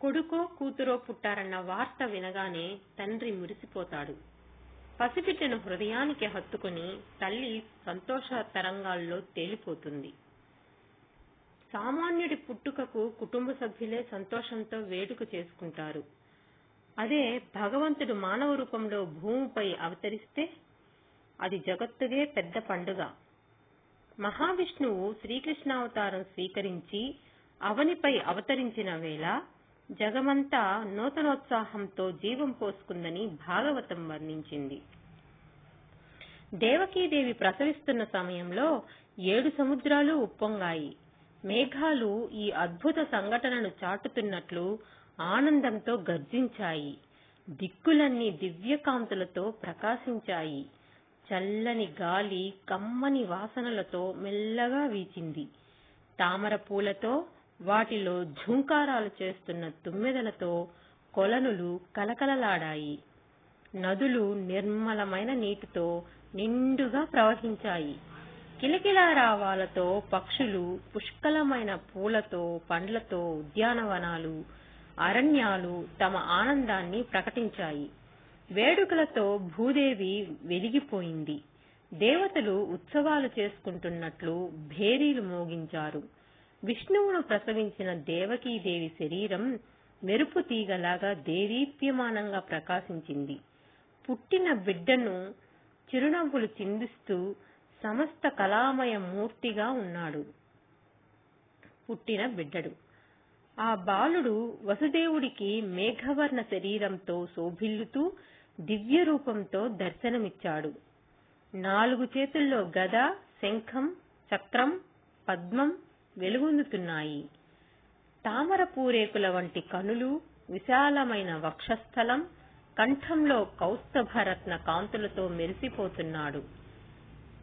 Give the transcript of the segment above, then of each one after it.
కొడుకో కూతురో పుట్టారన్న వార్త వినగానే తండ్రి మురిసిపోతాడు. పసిబిడ్డను హృదయానికి హత్తుకుని తల్లి సంతోష తరంగాల్లో తేలిపోతుంది. సామాన్యుడి పుట్టుకకు కుటుంబ సభ్యులే సంతోషంతో వేడుక చేసుకుంటారు. అదే భగవంతుడు మానవ రూపంలో భూమిపై అవతరిస్తే అది జగత్తుగే పెద్ద పండుగ. మహావిష్ణువు శ్రీకృష్ణావతారం స్వీకరించి అవనిపై అవతరించిన వేళ జగమంతా నూతనోత్సాహంతో జీవం పోసుకుందని భాగవతం వర్ణించింది. దేవకీదేవి ప్రసవిస్తున్న సమయంలో ఏడు సముద్రాలు ఉప్పొంగాయి. మేఘాలు ఈ అద్భుత సంఘటనను చాటుతున్నట్లు ఆనందంతో గర్జించాయి. దిక్కులన్నీ దివ్యకాంతులతో ప్రకాశించాయి. చల్లని గాలి కమ్మని వాసనలతో మెల్లగా వీచింది. తామర పూలతో వాటిలో ఝుంకారాలు చేస్తున్న తుమ్మెదలతో కొలనులు కలకలలాడాయి. నదులు నిర్మలమైన నీటితో నిండుగా ప్రవహించాయి. కిలకిలారావాలతో పక్షులు పుష్కలమైన పూలతో పండ్లతో ఉద్యానవనాలు అరణ్యాలు తమ ఆనందాన్ని ప్రకటించాయి. వేడుకలతో భూదేవి వెలిగిపోయింది. దేవతలు ఉత్సవాలు చేసుకుంటున్నట్లు భేరీలు మోగించారు. విష్ణువును ప్రసవించిన దేవకీదేవి శరీరం మెరుపు తీగలాగా దేదీప్యమానంగా ప్రకాశించింది. పుట్టిన బిడ్డను చిరునవ్వులు చిందిస్తూ సమస్త కళామయ మూర్తిగా ఉన్నాడు. పుట్టిన బిడ్డడు. ఆ బాలుడు వసుదేవుడికి మేఘవర్ణ శరీరంతో శోభిల్లుతూ దివ్య రూపంతో దర్శనమిచ్చాడు. నాలుగు చేతుల్లో గద శంఖం చక్రం పద్మం వెలుగొందుతున్నాయి. తామర పూరేకుల వంటి కనులు విశాలమైన వక్షస్థలం కంఠంలో కౌస్తభరత్న కాంతులతో మెరిసిపోతున్నాడు.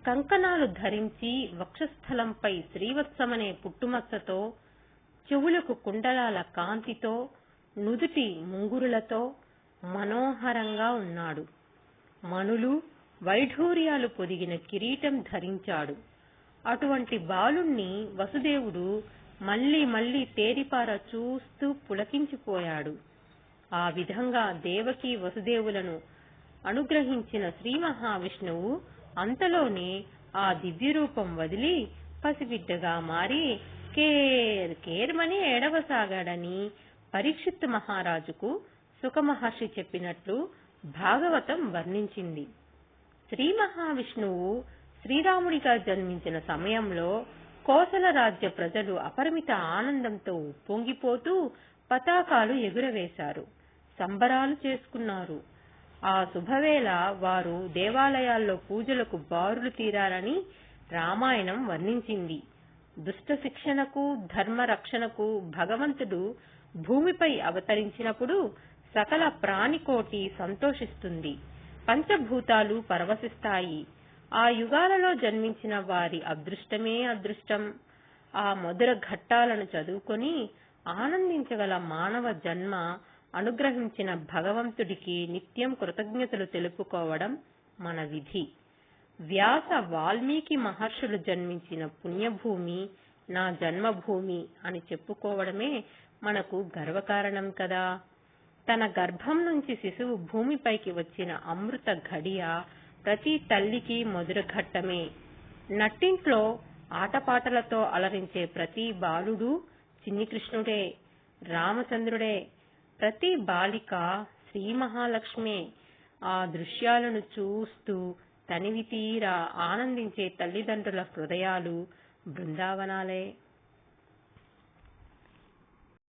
కంకణాలు ధరించి వక్షస్థలంపై శ్రీవత్సమనే పుట్టుమచ్చతో చెవులకు కుండలాల కాంతితో నుదుటి ముంగురులతో మనోహరంగా ఉన్నాడు. మనులు వైఢూర్యాలు పొదిగిన కిరీటం ధరించాడు. అటువంటి బాలుణ్ణి వసుదేవుడు మళ్ళీ మళ్ళీ తేరిపార చూస్తూ పులకించిపోయాడు. ఆ విధంగా దేవకి వసుదేవులను అనుగ్రహించిన శ్రీ మహావిష్ణువు అంతలోనే ఆ దివ్య రూపం వదిలి పసిబిడ్డగా మారి కేర్ కేర్మని ఏడవసాగాడని పరీక్షిత్ మహారాజుకు సుఖమహర్షి చెప్పినట్లు భాగవతం వర్ణించింది. శ్రీ మహావిష్ణువు శ్రీరాముడిగా జన్మించిన సమయంలో కోసల రాజ్య ప్రజలు అపరిమిత ఆనందంతో ఉప్పొంగిపోతూ పతాకాలు ఎగురవేశారు సంబరాలు చేసుకున్నారు. ఆ శుభవేళ వారు దేవాలయాల్లో పూజలకు బారులు తీరారని రామాయణం వర్ణించింది. దుష్ట శిక్షణకు ధర్మ రక్షణకు భగవంతుడు భూమిపై అవతరించినప్పుడు సకల ప్రాణికోటి సంతోషిస్తుంది. పంచభూతాలు పరవశిస్తాయి. ఆ యుగాలలో జన్మించిన వారి అదృష్టమే అదృష్టం. ఆ మధుర ఘట్టాలను చదువుకొని ఆనందించగల మానవ జన్మ అనుగ్రహించిన భగవంతుడికి నిత్యం కృతజ్ఞతలు తెలుపుకోవడం మన విధి. వ్యాస వాల్మీకి మహర్షులు జన్మించిన పుణ్యభూమి నా జన్మభూమి అని చెప్పుకోవడమే మనకు గర్వకారణం కదా. తన గర్భం నుంచి శిశువు భూమిపైకి వచ్చిన అమృత ఘడియ ప్రతి తల్లికి మధుర ఘట్టమే. నట్టింట్లో ఆటపాటలతో అలరించే ప్రతి బాలుడు చిన్ని కృష్ణుడే రామచంద్రుడే. ప్రతి బాలిక శ్రీ మహాలక్ష్మే ఆ దృశ్యాలను చూస్తూ తనివి తీరా ఆనందించే తల్లిదండ్రుల హృదయాలు బృందావనాలే.